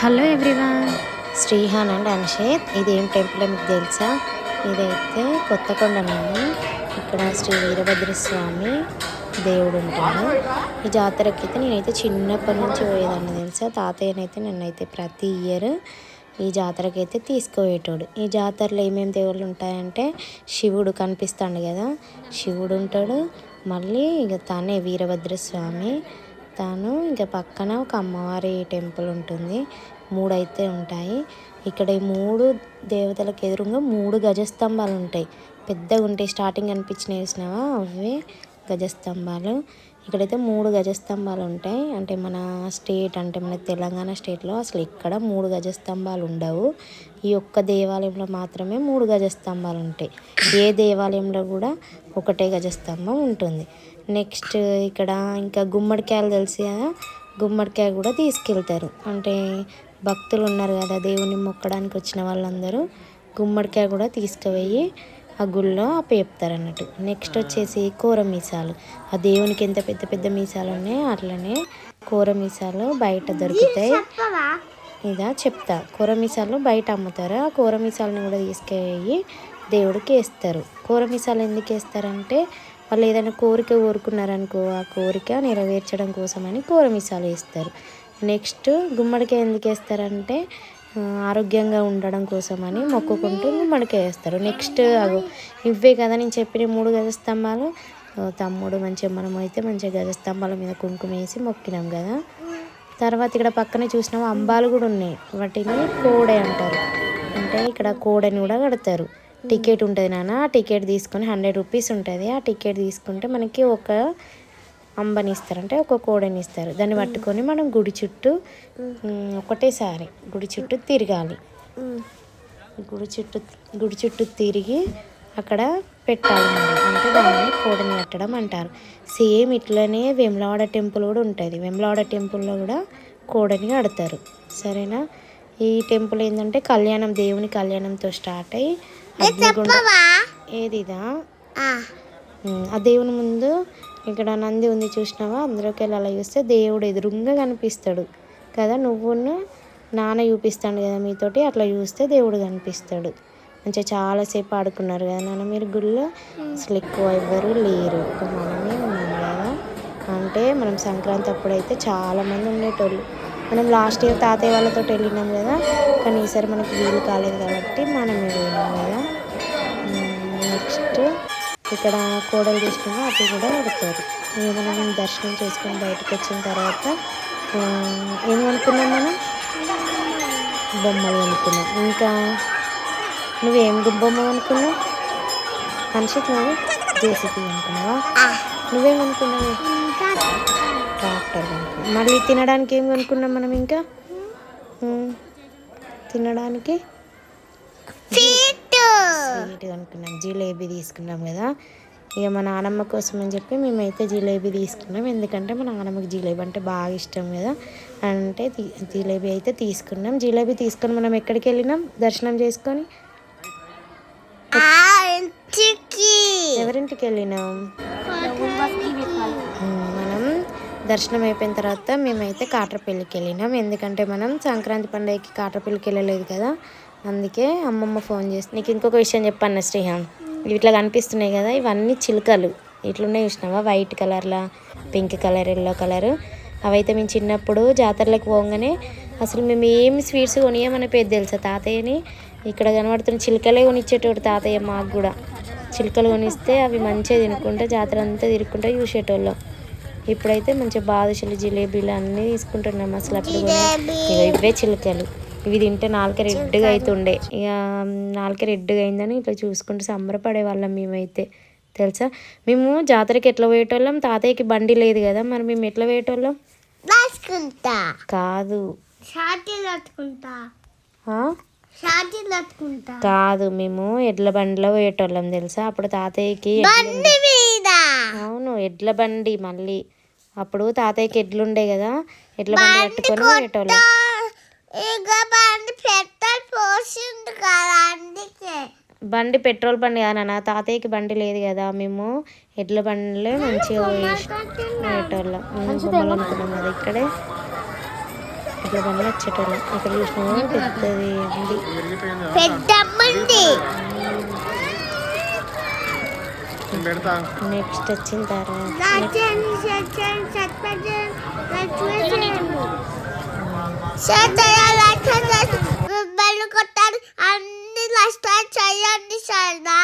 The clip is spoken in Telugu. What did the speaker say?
Hello everyone. Srihan and Anshet ఇది ఏం టెంపుల్ మీకు తెలుసా? ఇదైతే కొత్తకొండనండి ఇక్కడ శ్రీ వీరభద్ర స్వామి దేవుడు ఉంటాడు. ఈ జాతరకి అయితే నేనైతే చిన్నప్పటి నుంచి పోయేదాన్ని తెలుసా? తాతయ్యనైతే నన్నైతే ప్రతి ఇయర్ ఈ జాతరకి అయితే తీసుకుపోయేటోడు. ఈ జాతరలో ఏమేమి దేవుళ్ళు ఉంటాయంటే శివుడు కనిపిస్తాడు కదా? శివుడు ఉంటాడు. మళ్ళీ ఇక తానే వీరభద్ర చెప్తాను. తాను ఇంకా పక్కన ఒక అమ్మవారి టెంపుల్ ఉంటుంది. మూడైతే ఉంటాయి. ఇక్కడ ఈ మూడు దేవతలకు ఎదురుగా మూడు గజస్తంభాలు ఉంటాయి. పెద్దగా ఉంటాయి. స్టార్టింగ్ అనిపించినవి వేసినావా అవే గజస్తంభాలు. ఇక్కడైతే మూడు గజస్తంభాలు ఉంటాయి. అంటే మన స్టేట్ అంటే మన తెలంగాణ స్టేట్లో అసలు ఇక్కడ మూడు గజస్తంభాలు ఉండవు. ఈ ఒక్క దేవాలయంలో మాత్రమే మూడు గజస్తంభాలు ఉంటాయి. ఏ దేవాలయంలో కూడా ఒకటే గజస్తంభం ఉంటుంది. నెక్స్ట్ ఇక్కడ ఇంకా గుమ్మడికాయలు తెలిసి గుమ్మడికాయ కూడా తీసుకెళ్తారు. అంటే భక్తులు ఉన్నారు కదా దేవుని మొక్కడానికి వచ్చిన వాళ్ళందరూ గుమ్మడికాయ కూడా తీసుకుపోయి ఆ గుళ్ళో అప్పచెప్తారు అన్నట్టు నెక్స్ట్ వచ్చేసి కూర మీసాలు. ఆ దేవునికి ఎంత పెద్ద పెద్ద మీసాలు ఉన్నాయో అట్లనే కూర మీసాలు బయట దొరుకుతాయి. ఇదా చెప్తా. కూర మీసాలు బయట అమ్ముతారు. ఆ కూర మీసాలను కూడా తీసుకెళ్ళి దేవుడికి వేస్తారు. కూర మీసాలు ఎందుకు వేస్తారంటే వాళ్ళు ఏదైనా కోరిక కోరుకున్నారనుకో ఆ కోరిక నెరవేర్చడం కోసమని కూర వేస్తారు. నెక్స్ట్ గుమ్మడికాయ ఎందుకు వేస్తారంటే ఆరోగ్యంగా ఉండడం కోసమని మొక్కుకుంటూ గుమ్మడికాయ వేస్తారు. నెక్స్ట్ అగో ఇవే కదా నేను చెప్పిన మూడు గజస్తంభాలు తమ్ముడు మంచిగా మనం అయితే మంచిగా గజస్తంభాల మీద కుంకుమ వేసి మొక్కినాం కదా. తర్వాత ఇక్కడ పక్కన చూసినాం అంబాలు కూడా ఉన్నాయి. వాటిని కోడే అంటారు. అంటే ఇక్కడ కోడని కూడా కడతారు. టికెట్ ఉంటుంది నాన్న. ఆ టికెట్ తీసుకొని హండ్రెడ్ రూపీస్ ఉంటుంది. ఆ టికెట్ తీసుకుంటే మనకి ఒక అంబని ఇస్తారు. అంటే ఒక కోడని ఇస్తారు. దాన్ని పట్టుకొని మనం గుడి చుట్టూ ఒకటేసారి గుడి చుట్టూ తిరగాలి. గుడి చుట్టూ గుడి చుట్టూ తిరిగి అక్కడ పెట్టాలి అంటే దాన్ని కోడని కట్టడం అంటారు. సేమ్ ఇట్లనే వెమ్లవాడ టెంపుల్ కూడా ఉంటుంది. వెమ్లవాడ టెంపుల్లో కూడా కోడని కడతారు. సరేనా? ఈ టెంపుల్ ఏంటంటే కళ్యాణం దేవుని కళ్యాణంతో స్టార్ట్ అయ్యి అగ్నిగుండ. ఏదిదా? ఆ. దేవుని ముందు ఇక్కడ నంది ఉంది చూసినావా? అందులోకి వెళ్ళి అలా చూస్తే దేవుడు ఎదురుగా కనిపిస్తాడు కదా? నువ్వును నాన్న చూపిస్తాడు కదా మీతోటి? అట్లా చూస్తే దేవుడు కనిపిస్తాడు. మంచిగా చాలాసేపు ఆడుకున్నారు కదా నాన్న? మీరు గుళ్ళో అసలు ఎక్కువ ఎవ్వరు లేరు. ఒక మనమే ఉన్నాం కదా? అంటే మనం సంక్రాంతి అప్పుడైతే చాలామంది ఉండేటోళ్ళు. మనం లాస్ట్ ఇయర్ తాతయ్య వాళ్ళతో వెళ్ళినాం కదా కానీ ఈసారి మనకి వీలు కాలేదు కాబట్టి మనమే పోయినాం కదా. నెక్స్ట్ ఇక్కడ కోడలు తీసుకుని అవి కూడా పెడతారు ఇక మనం దర్శనం చేసుకొని బయటకు వచ్చిన తర్వాత ఆ, ఏం అనుకున్నాం మనం? బొమ్మలు అనుకున్నాం. ఇంకా నువ్వేం బొమ్మ అనుకున్నావు? హన్షిత్ నువ్వు జేసీపీ అనుకున్నావా? నువ్వేం అనుకున్నావు? ట్రాక్టర్ అనుకున్నావు మళ్ళీ తినడానికి ఏం కొనుక్కున్నాం మనం ఇంకా? తినడానికి? స్వీట్ అనుకున్నాం జిలేబీ తీసుకున్నాం కదా. ఇక మా నానమ్మ కోసం అని చెప్పి మేమైతే జిలేబీ తీసుకున్నాం. ఎందుకంటే మా నానమ్మకి జిలేబీ అంటే బాగా ఇష్టం కదా. అంటే జిలేబీ అయితే తీసుకున్నాం. జిలేబీ తీసుకొని మనం ఎక్కడికి వెళ్ళినాం? దర్శనం చేసుకొని? ఎవరింటికి వెళ్ళినాం? దర్శనం అయిపోయిన తర్వాత మేమైతే కాట్రపల్లికి వెళ్ళినాం. ఎందుకంటే మనం సంక్రాంతి పండుగకి కాట్రపల్లికి వెళ్ళలేదు కదా. అందుకే అమ్మమ్మ ఫోన్ చేసి నీకు ఇంకొక విషయం చెప్పన్న శ్రీహాన్ ఇవి ఇట్లా కనిపిస్తున్నాయి కదా ఇవన్నీ చిలుకలు. ఇట్లున్నాయి చూసినావా? వైట్ కలర్లా పింక్ కలర్ ఎల్లో కలర్. అవైతే మేము చిన్నప్పుడు జాతరలకు పోగానే అసలు మేము ఏమి స్వీట్స్ కొనియమని పేరు తెలుసా తాతయ్యని? ఇక్కడ కనబడుతున్న చిలుకలే కొనిచ్చేటోడు తాతయ్య మాకు కూడా. చిలుకలు కొనిస్తే అవి మంచిగా తినుకుంటే జాతర అంతా తిరుక్కుంటా చూసేటోళ్ళం. ఇప్పుడైతే మంచిగా బాదుషలు జిలేబీలు అన్నీ తీసుకుంటున్నాం అసలు అప్పుడు ఇక ఇవే చిలుకలు. ఇవి తింటే నాలుక రెడ్గా అవుతుండే ఇక నాలుక రెడ్గా అయిందని ఇట్లా చూసుకుంటూ సంబరపడే వాళ్ళం మేమైతే. తెలుసా? మేము జాతరకి ఎట్లా పోయేటోళ్ళం? తాతయ్యకి బండి లేదు కదా మరి మేము ఎట్లా పోయేటోళ్ళం? కాదు. కాదు మేము ఎడ్ల బండిలో పోయేటోళ్ళం తెలుసా? అప్పుడు తాతయ్యకి ఎడ్లు బండి మీద. అవును ఎడ్ల బండి మళ్ళీ. అప్పుడు తాతయ్యకి ఎడ్లుండే కదా ఎడ్ల బండి కట్టుకొని పోయేటోళ్ళం బండి పెట్రోల్ బండి పెట్రోల్ బండి కాదు నాన్న తాతయ్యకి బండి లేదు కదా మేము ఎడ్ల బండిలో మంచిగా పోయేటోళ్ళం. ఉమ్, బొమ్మలు అనుకున్నాం కదా ఇక్కడే ఇట్లా పని వచ్చేటోళ్ళం. అక్కడ చూసినా పెద్దది పెడతా నెక్స్ట్ వచ్చిన తర్వాత అన్ని నష్టాలు చేయండి సరదా